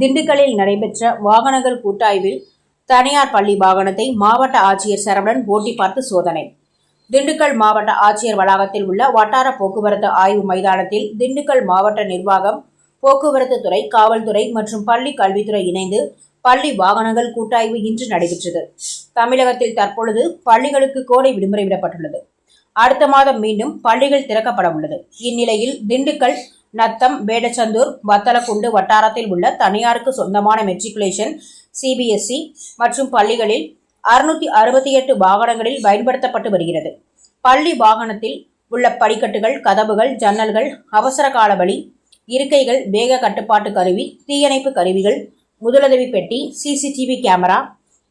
திண்டுக்கல்லில் நடைபெற்ற வாகனங்கள் கூட்டாய்வில் தனியார் பள்ளி வாகனத்தை மாவட்ட ஆட்சியர் சரவணன் ஓட்டி பார்த்து சோதனை. திண்டுக்கல் மாவட்ட ஆட்சியர் வளாகத்தில் உள்ள வட்டார போக்குவரத்து ஆய்வு மைதானத்தில் திண்டுக்கல் மாவட்ட நிர்வாகம் போக்குவரத்து துறை காவல்துறை மற்றும் பள்ளி கல்வித்துறை இணைந்து பள்ளி வாகனங்கள் கூட்டாய்வு இன்று நடைபெற்றது. தமிழகத்தில் தற்பொழுது பள்ளிகளுக்கு கோடை விடுமுறை விடப்பட்டுள்ளது. அடுத்த மாதம் மீண்டும் பள்ளிகள் திறக்கப்பட உள்ளது. இந்நிலையில் திண்டுக்கல் நத்தம் வேடச்சந்தூர் வத்தலக்குண்டு வட்டாரத்தில் உள்ள தனியாருக்கு சொந்தமான மெட்ரிகுலேஷன் சிபிஎஸ்இ மற்றும் பள்ளிகளில் அறுநூத்தி அறுபத்தி எட்டு வாகனங்களில் பயன்படுத்தப்பட்டு வருகிறது. பள்ளி வாகனத்தில் உள்ள படிக்கட்டுகள் கதவுகள் ஜன்னல்கள் அவசர கால வழி இருக்கைகள் வேக கட்டுப்பாட்டு கருவி தீயணைப்பு கருவிகள் முதலுதவி பெட்டி சிசிடிவி கேமரா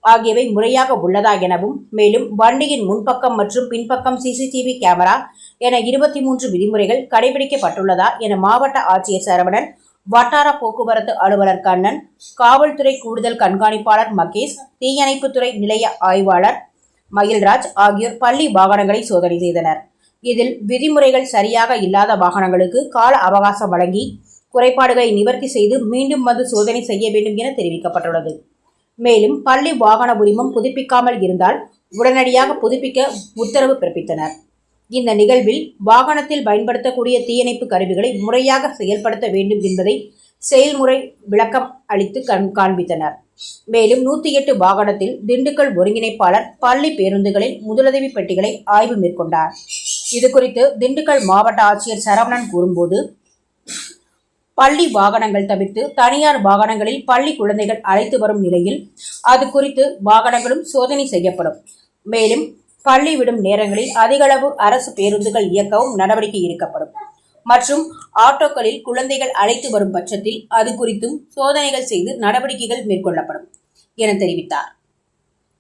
ஆகியவை முறையாக உள்ளதா எனவும் மேலும் வண்டியின் முன்பக்கம் மற்றும் பின்பக்கம் சிசிடிவி கேமரா என இருபத்தி மூன்று விதிமுறைகள் கடைபிடிக்கப்பட்டுள்ளதா என மாவட்ட ஆட்சியர் சரவணன் வட்டார போக்குவரத்து அலுவலர் கண்ணன் காவல்துறை கூடுதல் கண்காணிப்பாளர் மகேஷ் தீயணைப்புத்துறை நிலைய ஆய்வாளர் மயில்ராஜ் ஆகியோர் பள்ளி வாகனங்களை சோதனை செய்தனர். இதில் விதிமுறைகள் சரியாக இல்லாத வாகனங்களுக்கு கால அவகாசம் வழங்கி குறைபாடுகளை நிவர்த்தி செய்து மீண்டும் வந்து சோதனை செய்ய வேண்டும் என தெரிவிக்கப்பட்டுள்ளது. மேலும் பள்ளி வாகன உரிமம் புதுப்பிக்காமல் இருந்தால் உடனடியாக புதுப்பிக்க உத்தரவு பிறப்பித்தனர். இந்த நிகழ்வில் வாகனத்தில் பயன்படுத்தக்கூடிய தீயணைப்பு கருவிகளை முறையாக செயல்படுத்த வேண்டும் என்பதை செயல்முறை விளக்கம் அளித்து கண் காண்பித்தனர். மேலும் நூத்தி எட்டு வாகனத்தில் திண்டுக்கல் ஒருங்கிணைப்பாளர் பள்ளி பேருந்துகளில் முதலுதவி பெட்டிகளை ஆய்வு மேற்கொண்டார். இதுகுறித்து திண்டுக்கல் மாவட்ட ஆட்சியர் சரவணன் கூறும்போது பள்ளி வாகனங்கள் தவிர்த்து தனியார் வாகனங்களில் பள்ளி குழந்தைகள் அழைத்து வரும் நிலையில் அது குறித்து வாகனங்களும் சோதனை செய்யப்படும். மேலும் பள்ளி விடும் நேரங்களில் அதிகளவு அரசு பேருந்துகள் இயக்கவும் நடவடிக்கை எடுக்கப்படும். மற்றும் ஆட்டோக்களில் குழந்தைகள் அழைத்து வரும் பட்சத்தில் அது குறித்தும் சோதனைகள் செய்து நடவடிக்கைகள் மேற்கொள்ளப்படும் என தெரிவித்தார்.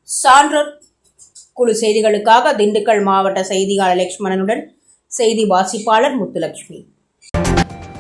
சான்றோர் குழு செய்திகளுக்காக திண்டுக்கல் மாவட்ட செய்தியாளர் லட்சுமணனுடன் செய்தி வாசிப்பாளர் முத்துலட்சுமி.